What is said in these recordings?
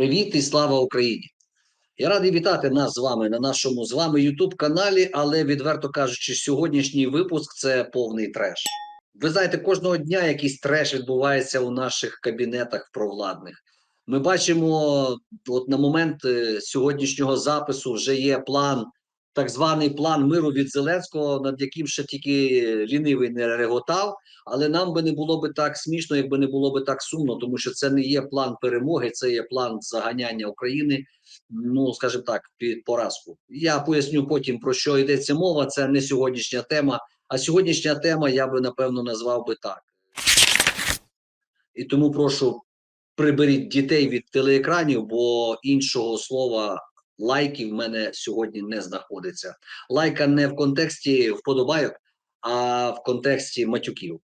Привіт і слава Україні! Я радий вітати нас з вами на нашому з вами youtube каналі, але відверто кажучи, сьогоднішній випуск це повний треш. Ви знаєте, кожного дня якийсь треш відбувається у наших кабінетах провладних. Ми бачимо, от на момент е, сьогоднішнього запису вже є план, так званий план миру від Зеленського, над яким ще тільки лінивий не реготав. Але нам би не було би так смішно, якби не було би так сумно, тому що це не є план перемоги, це є план заганяння України. Ну скажімо так, під поразку. Я поясню потім про що йдеться мова. Це не сьогоднішня тема. А сьогоднішня тема я би напевно назвав би так. І тому прошу приберіть дітей від телеекранів, бо іншого слова лайки в мене сьогодні не знаходиться. Лайка не в контексті вподобайок, а в контексті матюків.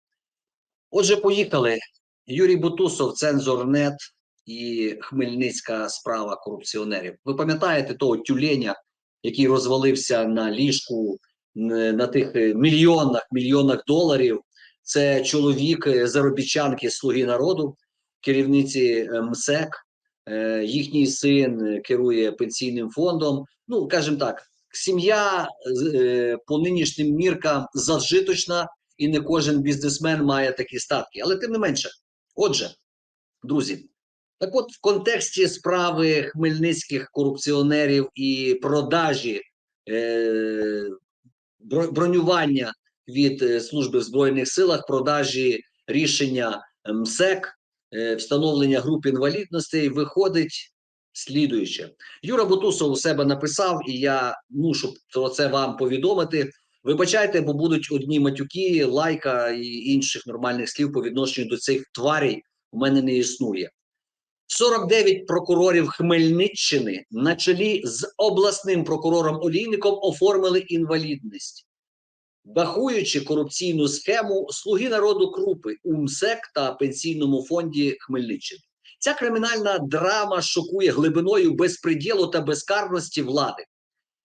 Отже, поїхали. Юрій Бутусов, цензорнет і Хмельницька справа корупціонерів. Ви пам'ятаєте того тюленя, який розвалився на ліжку на тих мільйонах, мільйонах доларів? Це чоловік е, заробітчанки Слуги народу, керівниці е, МСЕК. Е, Їхній син керує пенсійним фондом. Ну, кажемо так, сім'я е, по нинішнім міркам зажиточна, і не кожен бізнесмен має такі статки. Але тим не менше, отже, друзі, так от в контексті справи хмельницьких корупціонерів і продажі е, бронювання від е, служби в збройних силах, продажі рішення МСЕК, встановлення груп інвалідностей виходить слідуюче. Юра Бутусов у себе написав, і я мушу про це вам повідомити. Вибачайте, бо будуть одні матюки, лайка і інших нормальних слів по відношенню до цих тварей у мене не існує. 49 прокурорів Хмельниччини на чолі з обласним прокурором Олійником оформили інвалідність, дахуючи корупційну схему Слуги народу Крупи у МСЕК та Пенсійному фонді Хмельниччини. Ця кримінальна драма шокує глибиною безпреділу та безкарності влади.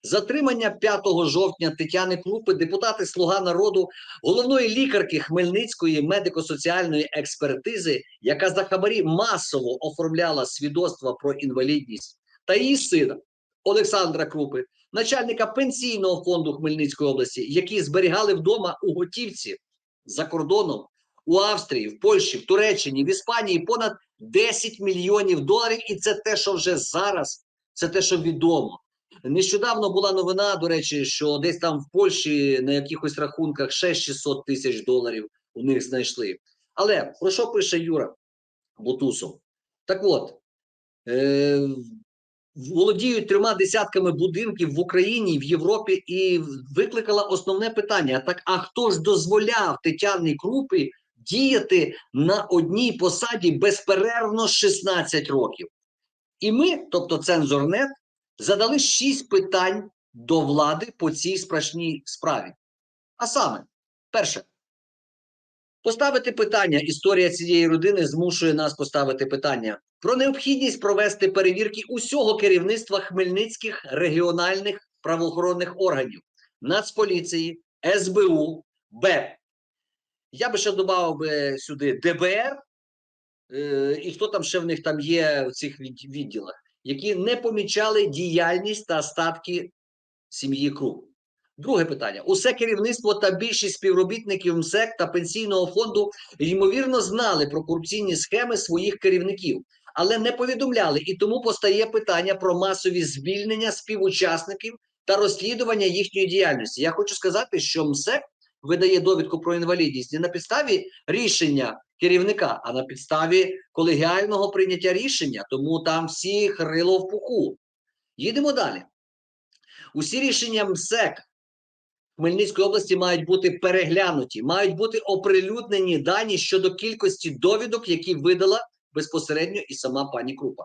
Затримання 5 жовтня Тетяни Крупи, депутати Слуга народу, головної лікарки Хмельницької медико-соціальної експертизи, яка за хабарі масово оформляла свідоцтва про інвалідність, та її сина Олександра Крупи, начальника пенсійного фонду Хмельницької області, які зберігали вдома у готівці за кордоном у Австрії, в Польщі, в Туреччині, в Іспанії понад 10 мільйонів доларів. І це те, що вже зараз, це те, що відомо. Нещодавно була новина, до речі, що десь там в Польщі на якихось рахунках ще 600 тисяч доларів у них знайшли. Але про що пише Юра Бутусов? Так от, е, володіють трьома десятками будинків в Україні, в Європі, і викликала основне питання: так а хто ж дозволяв Тетяні Крупі діяти на одній посаді безперервно 16 років? І ми, тобто цензорнет, задали шість питань до влади по цій страшній справі. А саме, перше, поставити питання. Історія цієї родини змушує нас поставити питання про необхідність провести перевірки усього керівництва хмельницьких регіональних правоохоронних органів, Нацполіції, СБУ, БЕП. Я би ще додав би сюди ДБР, е, і хто там ще в них там є в цих від- відділах які не помічали діяльність та статки сім'ї Круп. Друге питання: усе керівництво та більшість співробітників МСЕК та пенсійного фонду ймовірно знали про корупційні схеми своїх керівників, але не повідомляли. І тому постає питання про масові звільнення співучасників та розслідування їхньої діяльності. Я хочу сказати, що МСЕК видає довідку про інвалідність не на підставі рішення керівника, а на підставі колегіального прийняття рішення, тому там всі хрило в пуху. Їдемо далі. Усі рішення МСЕК Хмельницької області мають бути переглянуті, мають бути оприлюднені дані щодо кількості довідок, які видала безпосередньо і сама пані Крупа.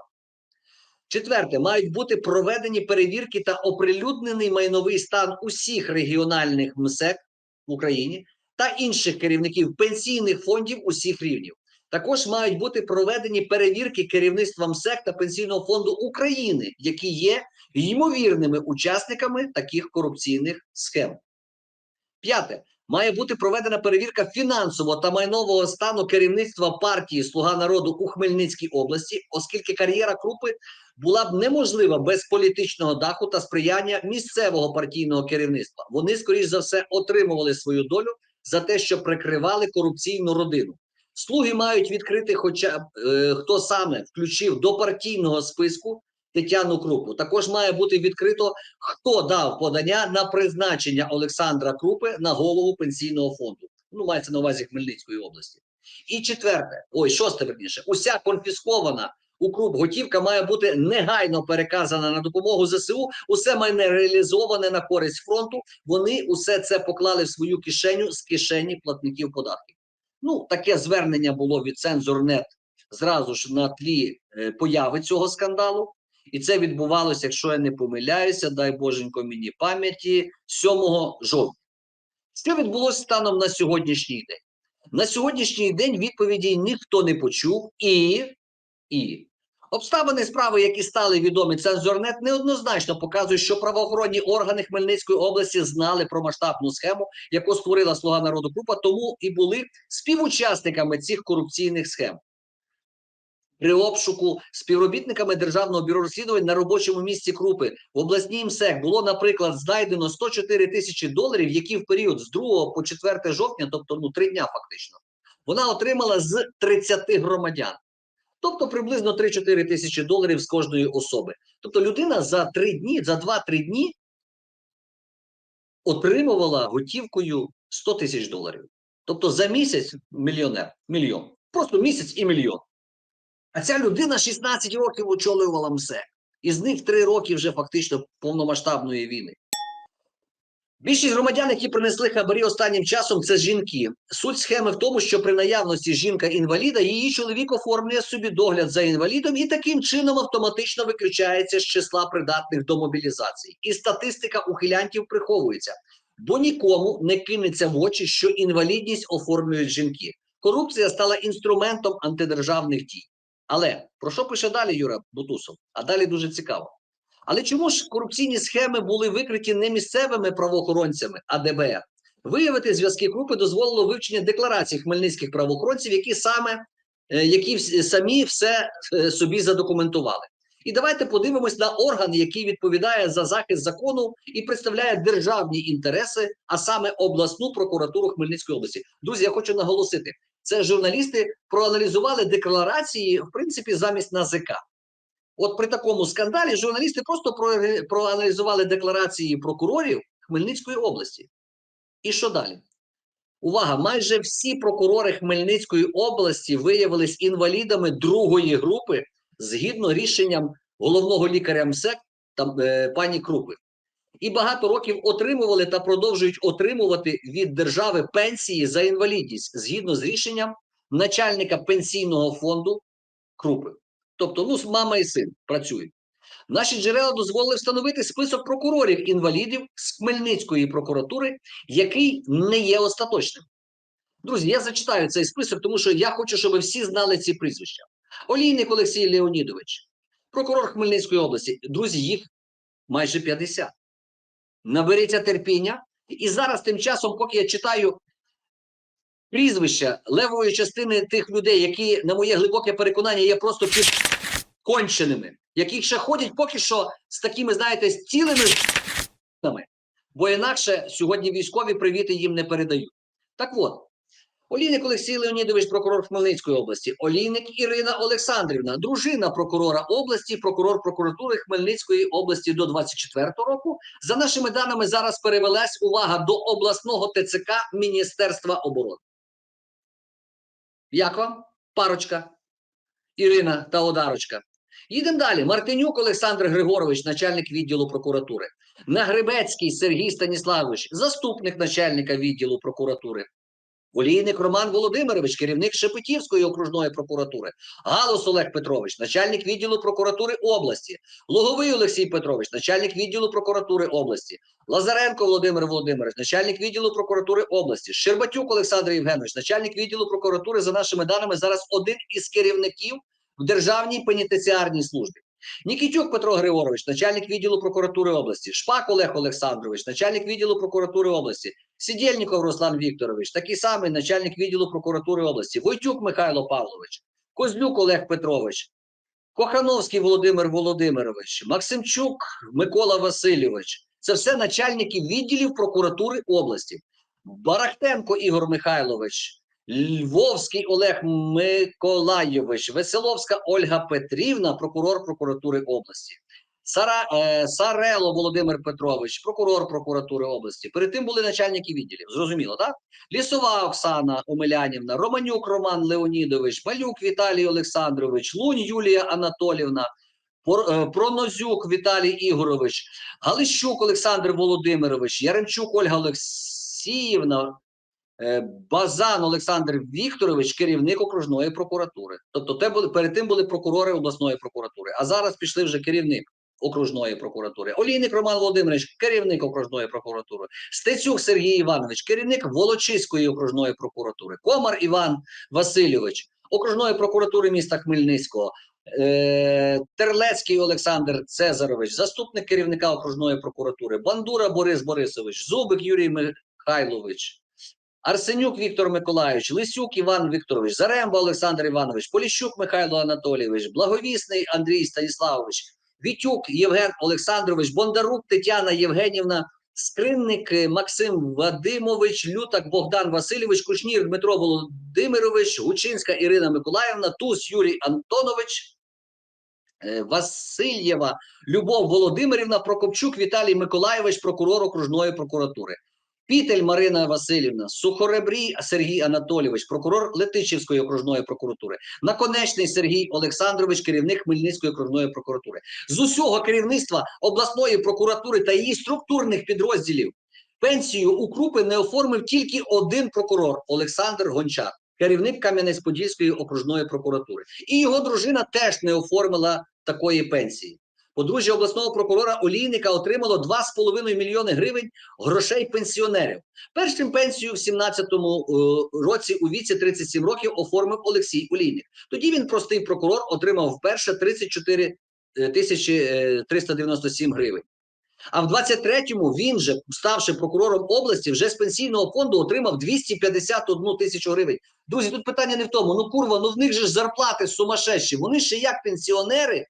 Четверте, мають бути проведені перевірки та оприлюднений майновий стан усіх регіональних МСЕК в Україні та інших керівників пенсійних фондів усіх рівнів. Також мають бути проведені перевірки керівництва МСЕК та Пенсійного фонду України, які є ймовірними учасниками таких корупційних схем. П'яте. має бути проведена перевірка фінансового та майнового стану керівництва партії Слуга народу у Хмельницькій області, оскільки кар'єра Крупи була б неможлива без політичного даху та сприяння місцевого партійного керівництва. Вони, скоріш за все, отримували свою долю за те, що прикривали корупційну родину. Слуги мають відкрити, хоча е, хто саме включив до партійного списку Тетяну Крупу. Також має бути відкрито, хто дав подання на призначення Олександра Крупи на голову пенсійного фонду. Ну, мається на увазі Хмельницької області. І четверте, ой, шосте верніше, уся конфіскована у Круп готівка має бути негайно переказана на допомогу ЗСУ. Усе майне реалізоване на користь фронту. Вони усе це поклали в свою кишеню з кишені платників податків. Ну, таке звернення було від Цензорнет зразу ж на тлі е, появи цього скандалу. І це відбувалося, якщо я не помиляюся, дай боженько мені пам'яті, 7 жовтня. Що відбулося станом на сьогоднішній день? На сьогоднішній день відповіді ніхто не почув, і, і обставини справи, які стали відомі цензорнет, неоднозначно показують, що правоохоронні органи Хмельницької області знали про масштабну схему, яку створила Слуга народу Крупа, тому і були співучасниками цих корупційних схем. При обшуку співробітниками Державного бюро розслідувань на робочому місці Крупи в обласній МСЕК було, наприклад, знайдено 104 тисячі доларів, які в період з 2 по 4 жовтня, тобто ну, 3 дня фактично, вона отримала з 30 громадян. Тобто приблизно 3-4 тисячі доларів з кожної особи. Тобто людина за 3 дні, за 2-3 дні отримувала готівкою 100 тисяч доларів. Тобто за місяць мільйонер, мільйон. Просто місяць і мільйон. А ця людина 16 років очолювала МСЕК. Із них 3 роки вже фактично повномасштабної війни. Більшість громадян, які принесли хабарі останнім часом, це жінки. Суть схеми в тому, що при наявності жінка-інваліда її чоловік оформлює собі догляд за інвалідом і таким чином автоматично виключається з числа придатних до мобілізації. І статистика ухилянтів приховується, бо нікому не кинеться в очі, що інвалідність оформлюють жінки. Корупція стала інструментом антидержавних дій. Але про що пише далі Юра Бутусов? А далі дуже цікаво. Але чому ж корупційні схеми були викриті не місцевими правоохоронцями, а ДБР? Виявити зв'язки групи дозволило вивчення декларацій хмельницьких правоохоронців, які саме е, які самі все е, собі задокументували. І давайте подивимось на орган, який відповідає за захист закону і представляє державні інтереси, а саме обласну прокуратуру Хмельницької області. Друзі, я хочу наголосити: це журналісти проаналізували декларації, в принципі, замість НАЗК. От при такому скандалі журналісти просто проаналізували декларації прокурорів Хмельницької області. І що далі? Увага! Майже всі прокурори Хмельницької області виявились інвалідами другої групи згідно рішенням головного лікаря МСЕК та е, пані Крупи. І багато років отримували та продовжують отримувати від держави пенсії за інвалідність згідно з рішенням начальника пенсійного фонду Крупи. Тобто, ну, мама і син працюють. Наші джерела дозволили встановити список прокурорів інвалідів з Хмельницької прокуратури, який не є остаточним. Друзі, я зачитаю цей список, тому що я хочу, щоб всі знали ці прізвища. Олійник Олексій Леонідович, прокурор Хмельницької області. Друзі, їх майже 50. Наберіться терпіння. І зараз, тим часом, поки я читаю прізвища левої частини тих людей, які, на моє глибоке переконання, є просто підконченими, які ще ходять поки що з такими, знаєте, з цілими бо інакше сьогодні військові привіти їм не передають. Так от, Олійник Олексій Леонідович, прокурор Хмельницької області, Олійник Ірина Олександрівна, дружина прокурора області, прокурор прокуратури Хмельницької області до 24 року. За нашими даними, зараз перевелась увага до обласного ТЦК Міністерства оборони. Як вам? Парочка. Ірина та Одарочка. Їдемо далі. Мартинюк Олександр Григорович, начальник відділу прокуратури. Нагребецький Сергій Станіславович, заступник начальника відділу прокуратури. Олійник Роман Володимирович, керівник Шепетівської окружної прокуратури. Галус Олег Петрович, начальник відділу прокуратури області. Луговий Олексій Петрович, начальник відділу прокуратури області. Лазаренко Володимир Володимирович, начальник відділу прокуратури області. Щербатюк Олександр Євгенович, начальник відділу прокуратури, за нашими даними, зараз один із керівників в Державній пенітенціарній службі. Нікітюк Петро Григорович, начальник відділу прокуратури області, Шпак Олег Олександрович, начальник відділу прокуратури області, Сидєльніков Руслан Вікторович, такий самий начальник відділу прокуратури області, Войтюк Михайло Павлович, Козлюк Олег Петрович, Кохановський Володимир Володимирович, Максимчук Микола Васильович. Це все начальники відділів прокуратури області. Барахтенко Ігор Михайлович, Львовський Олег Миколайович, Веселовська Ольга Петрівна, прокурор прокуратури області. Сара, е, Сарело Володимир Петрович, прокурор прокуратури області. Перед тим були начальники відділів. Зрозуміло, так? Лісова Оксана Омелянівна, Романюк Роман Леонідович, Малюк Віталій Олександрович, Лунь Юлія Анатолівна, е, Пронозюк Віталій Ігорович, Галищук Олександр Володимирович, Яремчук Ольга Олексіївна, Базан Олександр Вікторович, керівник окружної прокуратури. Тобто, те були перед тим були прокурори обласної прокуратури, а зараз пішли вже керівник окружної прокуратури. Олійник Роман Володимирович, керівник окружної прокуратури. Стецюк Сергій Іванович, керівник Волочиської окружної прокуратури. Комар Іван Васильович, окружної прокуратури міста Хмельницького. Е, Терлецький Олександр Цезарович, заступник керівника окружної прокуратури, Бандура Борис Борисович, Зубик Юрій Михайлович, Арсенюк Віктор Миколайович, Лисюк Іван Вікторович, Заремба Олександр Іванович, Поліщук Михайло Анатолійович, Благовісний Андрій Станіславович, Вітюк Євген Олександрович, Бондарук Тетяна Євгенівна, Скринник Максим Вадимович, Лютак Богдан Васильович, Кушнір Дмитро Володимирович, Гучинська Ірина Миколаївна, Туз Юрій Антонович, е, Васильєва Любов Володимирівна, Прокопчук Віталій Миколаєвич, прокурор окружної прокуратури. Пітель Марина Васильівна, Сухоребрій Сергій Анатолійович, прокурор Летичівської окружної прокуратури, Наконечний Сергій Олександрович, керівник Хмельницької окружної прокуратури. З усього керівництва обласної прокуратури та її структурних підрозділів пенсію у Крупи не оформив тільки один прокурор Олександр Гончар, керівник Кам'янець-Подільської окружної прокуратури. І його дружина теж не оформила такої пенсії. Подружжя обласного прокурора Олійника отримало 2,5 мільйони гривень грошей пенсіонерів. Першим пенсію в 17-му е, році у віці 37 років оформив Олексій Олійник. Тоді він, простий прокурор, отримав вперше 34 е, тисячі е, 397 гривень. А в 23-му він же, ставши прокурором області, вже з пенсійного фонду отримав 251 тисячу гривень. Друзі, тут питання не в тому. Ну курва, ну в них же ж зарплати сумасшедші. Вони ще як пенсіонери, е,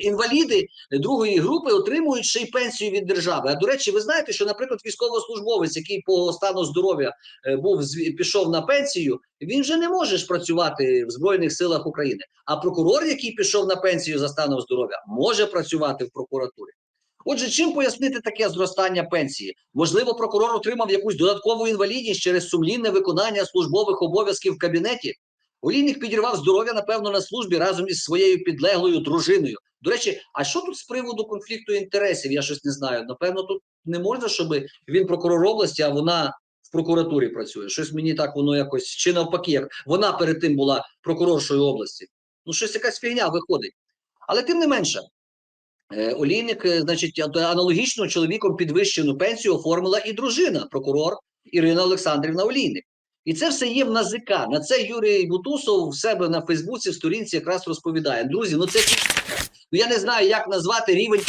інваліди другої групи отримують ще й пенсію від держави. А до речі, ви знаєте, що, наприклад, військовослужбовець, який по стану здоров'я е, був пішов на пенсію, він вже не може працювати в Збройних силах України. А прокурор, який пішов на пенсію за станом здоров'я, може працювати в прокуратурі. Отже, чим пояснити таке зростання пенсії? Можливо, прокурор отримав якусь додаткову інвалідність через сумлінне виконання службових обов'язків в кабінеті. Олійник підірвав здоров'я, напевно, на службі разом із своєю підлеглою дружиною. До речі, а що тут з приводу конфлікту інтересів? Я щось не знаю. Напевно, тут не можна, щоб він прокурор області, а вона в прокуратурі працює. Щось мені так воно якось чи навпаки, як вона перед тим була прокуроршою області. Ну, щось якась фігня виходить. Але тим не менше, е, Олійник, е, значить, аналогічно чоловіком підвищену пенсію оформила і дружина, прокурор Ірина Олександрівна Олійник. І це все є в НАЗК. На це Юрій Бутусов в себе на Фейсбуці в сторінці якраз розповідає. Друзі, ну це ну я не знаю, як назвати рівень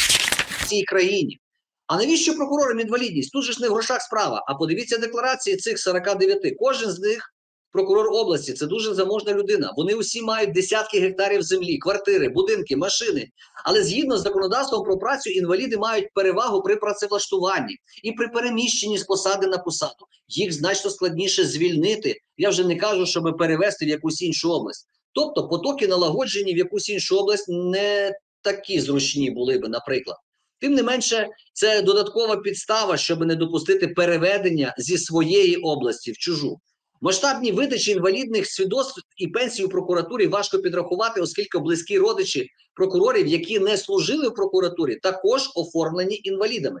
в цій країні. А навіщо прокурорам інвалідність? Тут же ж не в грошах справа. А подивіться декларації цих 49. Кожен з них прокурор області. Це дуже заможна людина. Вони усі мають десятки гектарів землі, квартири, будинки, машини. Але згідно з законодавством про працю, інваліди мають перевагу при працевлаштуванні і при переміщенні з посади на посаду. Їх значно складніше звільнити. Я вже не кажу, щоб перевести в якусь іншу область. Тобто потоки налагоджені в якусь іншу область не такі зручні були би, наприклад. Тим не менше, це додаткова підстава, щоб не допустити переведення зі своєї області в чужу. Масштабні видачі інвалідних свідоцтв і пенсій у прокуратурі важко підрахувати, оскільки близькі родичі прокурорів, які не служили в прокуратурі, також оформлені інвалідами.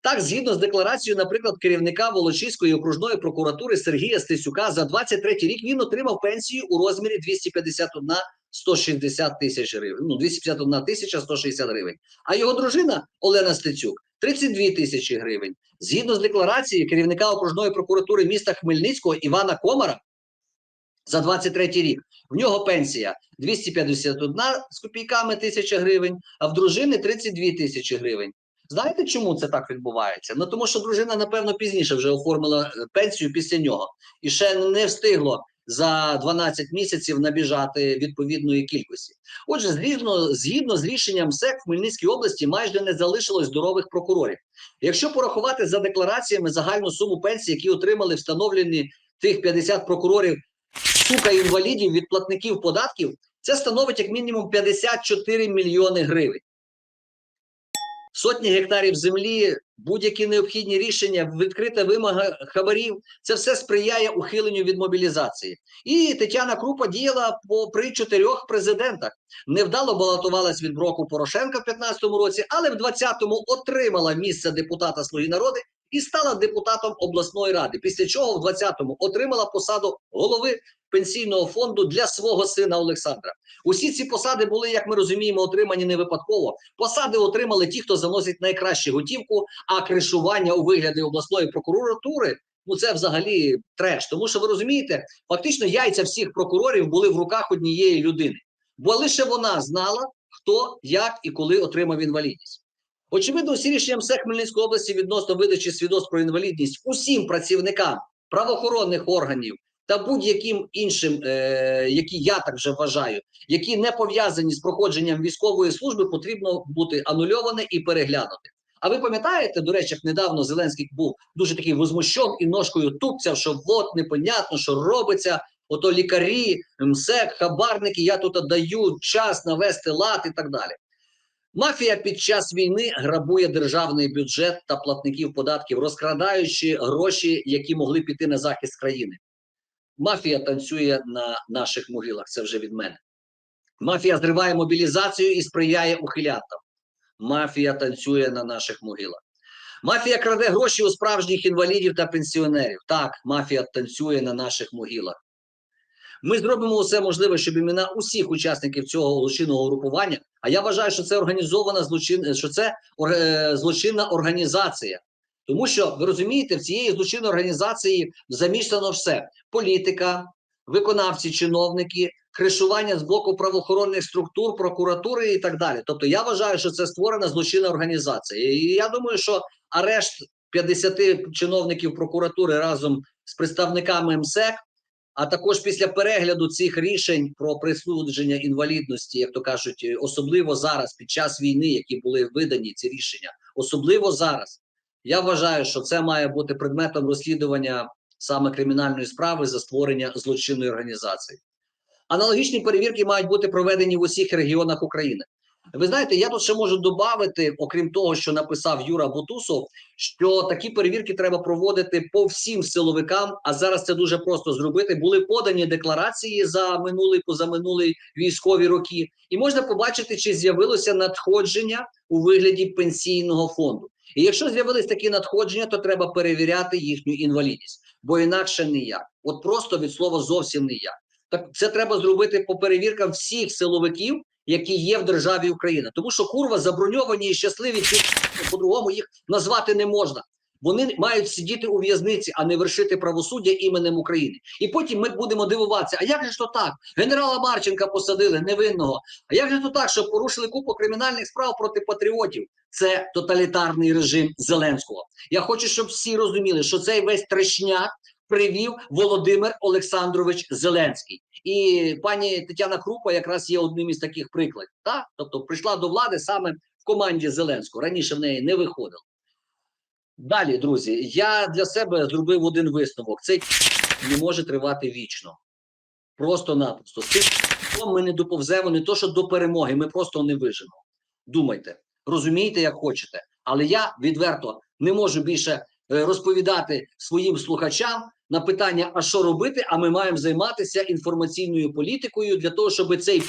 Так, згідно з декларацією, наприклад, керівника Волочиської окружної прокуратури Сергія Стецюка за 23 рік він отримав пенсію у розмірі 251 160 тисяч гривень. Ну, 251 тисяча 160 гривень. А його дружина Олена Стецюк 32 тисячі гривень. Згідно з декларацією керівника окружної прокуратури міста Хмельницького Івана Комара за 23 рік В нього пенсія 251 з копійками тисяча гривень, а в дружини 32 тисячі гривень. Знаєте, чому це так відбувається? Ну тому що дружина, напевно, пізніше вже оформила е, пенсію після нього і ще не встигло за 12 місяців набіжати відповідної кількості. Отже, згідно, згідно з рішенням СЕК в Хмельницькій області майже не залишилось здорових прокурорів. Якщо порахувати за деклараціями загальну суму пенсій, які отримали встановлені тих 50 прокурорів, сука інвалідів від платників податків, це становить як мінімум 54 мільйони гривень. Сотні гектарів землі, будь-які необхідні рішення, відкрита вимога хабарів це все сприяє ухиленню від мобілізації. І Тетяна Крупа діяла по при чотирьох президентах. Невдало балотувалась від броку Порошенка в 15-му році, але в 20-му отримала місце депутата Слуги народи і стала депутатом обласної ради. Після чого в 20-му отримала посаду голови пенсійного фонду для свого сина Олександра. Усі ці посади були, як ми розуміємо, отримані не випадково. Посади отримали ті, хто заносить найкращу готівку, а кришування у вигляді обласної прокуратури. Ну, це взагалі треш. Тому що ви розумієте, фактично яйця всіх прокурорів були в руках однієї людини, бо лише вона знала, хто, як і коли отримав інвалідність. Очевидно, усі рішення МСЕ Хмельницької області відносно видачі свідоцтв про інвалідність усім працівникам правоохоронних органів та будь-яким іншим, е, які я так вже вважаю, які не пов'язані з проходженням військової служби, потрібно бути анульоване і переглянути. А ви пам'ятаєте, до речі, як недавно Зеленський був дуже такий возмущен і ножкою тупцяв, що от непонятно, що робиться. Ото лікарі, МСЕК, хабарники, я тут даю час навести лад і так далі. Мафія під час війни грабує державний бюджет та платників податків, розкрадаючи гроші, які могли піти на захист країни. Мафія танцює на наших могилах. Це вже від мене. Мафія зриває мобілізацію і сприяє ухилянтам. Мафія танцює на наших могилах. Мафія краде гроші у справжніх інвалідів та пенсіонерів. Так, мафія танцює на наших могилах. Ми зробимо усе можливе, щоб імена усіх учасників цього злочинного групування. А я вважаю, що це організована злочин, що це е, злочинна організація. Тому що ви розумієте, в цієї злочинної організації замішано все: політика, виконавці, чиновники, кришування з боку правоохоронних структур, прокуратури і так далі. Тобто, я вважаю, що це створена злочинна організація. І я думаю, що арешт 50 чиновників прокуратури разом з представниками МСЕК. А також після перегляду цих рішень про присудження інвалідності, як то кажуть, особливо зараз, під час війни, які були видані ці рішення, особливо зараз, я вважаю, що це має бути предметом розслідування саме кримінальної справи за створення злочинної організації. Аналогічні перевірки мають бути проведені в усіх регіонах України. Ви знаєте, я тут ще можу додати, окрім того, що написав Юра Бутусов, що такі перевірки треба проводити по всім силовикам. А зараз це дуже просто зробити. Були подані декларації за минулий позаминулий військові роки, і можна побачити, чи з'явилося надходження у вигляді пенсійного фонду. І якщо з'явились такі надходження, то треба перевіряти їхню інвалідність, бо інакше ніяк. От просто від слова зовсім ніяк. Так це треба зробити по перевіркам всіх силовиків, які є в державі Україна. Тому що курва заброньовані і щасливі, по-другому їх назвати не можна. Вони мають сидіти у в'язниці, а не вершити правосуддя іменем України. І потім ми будемо дивуватися: а як же то так? Генерала Марченка посадили невинного. А як же то так, що порушили купу кримінальних справ проти патріотів? Це тоталітарний режим Зеленського. Я хочу, щоб всі розуміли, що цей весь трешняк привів Володимир Олександрович Зеленський. І пані Тетяна Крупа якраз є одним із таких прикладів. Так? Тобто прийшла до влади саме в команді Зеленського. Раніше в неї не виходило. Далі, друзі, я для себе зробив один висновок: цей не може тривати вічно. Просто-напросто. Ми не доповземо не то, що до перемоги, ми просто не вижимо. Думайте, розумійте, як хочете. Але я відверто не можу більше е, розповідати своїм слухачам на питання, а що робити, а ми маємо займатися інформаційною політикою для того, щоб цей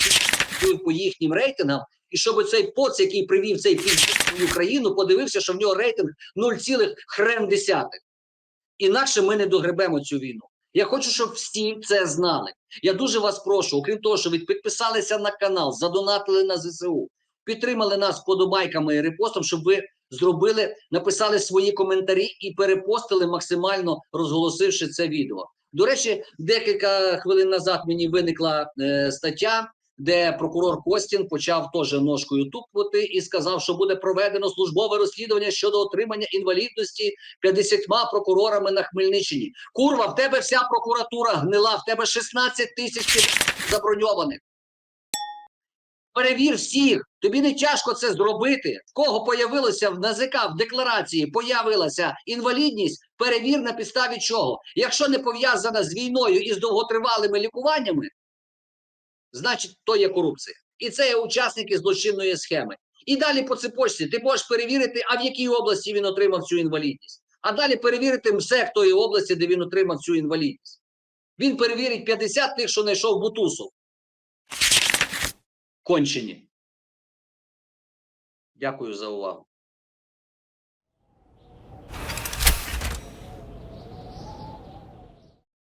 пів по їхнім рейтингам, і щоб цей поц, який привів цей в Україну, подивився, що в нього рейтинг 0, хрен десятих. Інакше ми не догребемо цю війну. Я хочу, щоб всі це знали. Я дуже вас прошу, окрім того, що ви підписалися на канал, задонатили на ЗСУ, підтримали нас подобайками і репостом, щоб ви зробили, написали свої коментарі і перепостили максимально розголосивши це відео. До речі, декілька хвилин назад мені виникла е, стаття, де прокурор Костін почав теж ножкою тупати і сказав, що буде проведено службове розслідування щодо отримання інвалідності 50 прокурорами на Хмельниччині. Курва, в тебе вся прокуратура гнила, в тебе 16 тисяч заброньованих. Перевір всіх. Тобі не тяжко це зробити. В кого появилося в НАЗК в декларації, появилася інвалідність, перевір на підставі чого. Якщо не пов'язана з війною і з довготривалими лікуваннями, значить то є корупція. І це є учасники злочинної схеми. І далі по цепочці ти можеш перевірити, а в якій області він отримав цю інвалідність. А далі перевірити МСЕК тої області, де він отримав цю інвалідність. Він перевірить 50 тих, що знайшов бутусу. Кончені. Дякую за увагу.